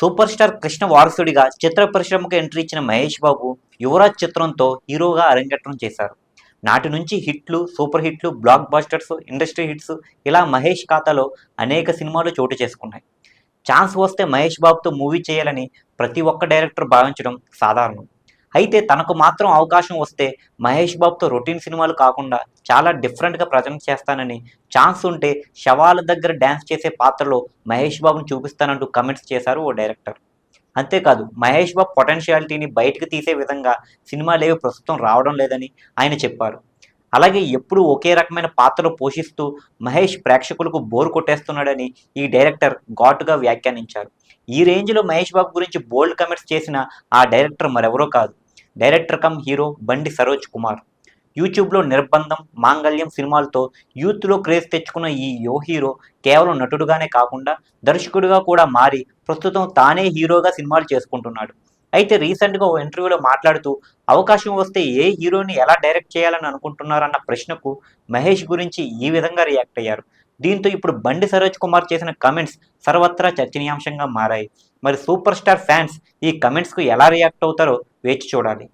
Super star Krishna వారసుడిగా చిత్ర పరిశ్రమకు entry ఇచ్చిన మహేష్ బాబు యువరాజ్ చిత్రంతో హీరోగా అరంగేట్రం చేశారు. నాటి నుంచి హిట్లు సూపర్ హిట్లు బ్లాక్ బాస్టర్స్ ఇండస్ట్రీ హిట్స్ ఇలా మహేష్ ఖాతాలో అనేక సినిమాలు చోటు చేసుకున్నాయి. ఛాన్స్ వస్తే మహేష్ బాబుతో మూవీ చేయాలని ప్రతి ఒక్క డైరెక్టర్ భావించడం సాధారణం. అయితే తనకు మాత్రం అవకాశం వస్తే మహేష్ బాబుతో రొటీన్ సినిమాలు కాకుండా చాలా డిఫరెంట్గా ప్రజెంట్ చేస్తానని ఛాన్స్ ఉంటే శవాల దగ్గర డ్యాన్స్ చేసే పాత్రలో మహేష్ బాబును చూపిస్తానంటూ కమెంట్స్ చేశారు ఓ డైరెక్టర్ అంతేకాదు మహేష్ బాబు పొటెన్షియాలిటీని బయటకు తీసే విధంగా సినిమాలేవి ప్రస్తుతం రావడం లేదని ఆయన చెప్పారు. అలాగే ఎప్పుడూ ఒకే రకమైన పాత్రలు పోషిస్తూ మహేష్ ప్రేక్షకులకు బోర్ కొట్టేస్తున్నాడని ఈ డైరెక్టర్ ఘాటుగా వ్యాఖ్యానించారు. ఈ రేంజ్లో మహేష్ బాబు గురించి బోల్డ్ కమెంట్స్ చేసిన ఆ డైరెక్టర్ మరెవరో కాదు. డైరెక్టర్ కమ్ హీరో బండి సరోజ్ కుమార్. యూట్యూబ్లో నిర్బంధం మాంగళ్యం సినిమాలతో యూత్లో క్రేజ్ తెచ్చుకున్న ఈ యో హీరో కేవలం నటుడుగానే కాకుండా దర్శకుడిగా కూడా మారి ప్రస్తుతం తానే హీరోగా సినిమాలు చేసుకుంటున్నాడు. అయితే రీసెంట్గా ఓ ఇంటర్వ్యూలో మాట్లాడుతూ అవకాశం వస్తే ఏ హీరోని ఎలా డైరెక్ట్ చేయాలని అనుకుంటున్నారన్న ప్రశ్నకు మహేష్ గురించి ఈ విధంగా రియాక్ట్ అయ్యారు. దీంతో ఇప్పుడు బండి సరోజ్ కుమార్ చేసిన కమెంట్స్ సర్వత్రా చర్చనీయాంశంగా మారాయి. మరి సూపర్ స్టార్ ఫ్యాన్స్ ఈ కమెంట్స్కు ఎలా రియాక్ట్ అవుతారో వేచి చూడాలి.